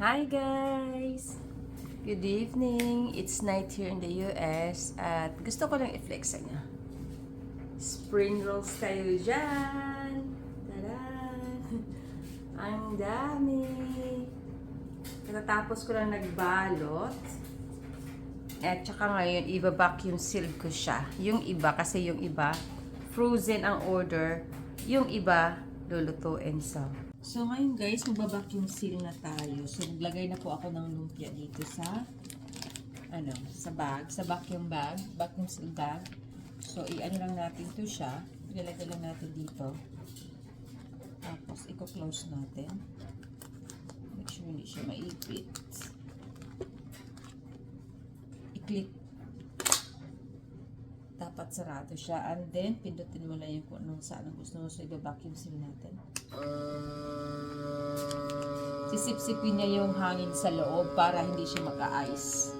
Hi guys! Good evening. It's night here in the US at gusto ko lang i-flex sa inyo. Spring rolls tayo dyan! Tada! Ang dami! Katatapos ko lang nagbalot. At saka ngayon, iba-vacuum seal ko siya. Yung iba, kasi yung iba, frozen ang order. Yung iba, lulutuin sa. So ngayon guys, magba-vacuum seal na tayo. So naglagay na po ako ng lumpia dito sa ano, sa bag, sa vacuum bag, vacuum seal bag. So i-ano lang natin to siya. Ilalagay lang natin dito. Tapos i-close natin. Make sure hindi siya maipit. I-click. Dapat sarado siya. And then, pindutin mo lang yung kung anong saan ang gusto mo. So, i-vacuum seal natin. Sisip-sipin niya yung hangin sa loob para hindi siya maka-ice.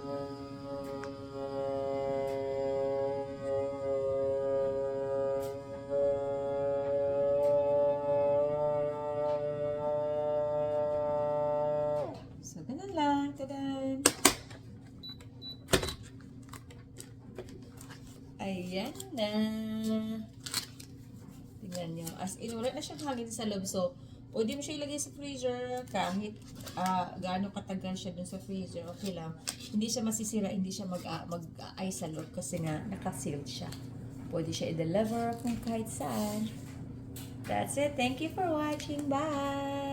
So, ganun lang. Tadan! Ayan na. Tingnan nyo. As in, wala na siyang hangin sa loob. So, di mo siya ilagay sa freezer kahit ah, gaano katagal siya dun sa freezer, okay lang. Hindi siya masisira, hindi siya mag, ah, mag-ice sa loob kasi nga nakasealed siya. Pwede siya i-deliver kung kahit saan. That's it. Thank you for watching. Bye!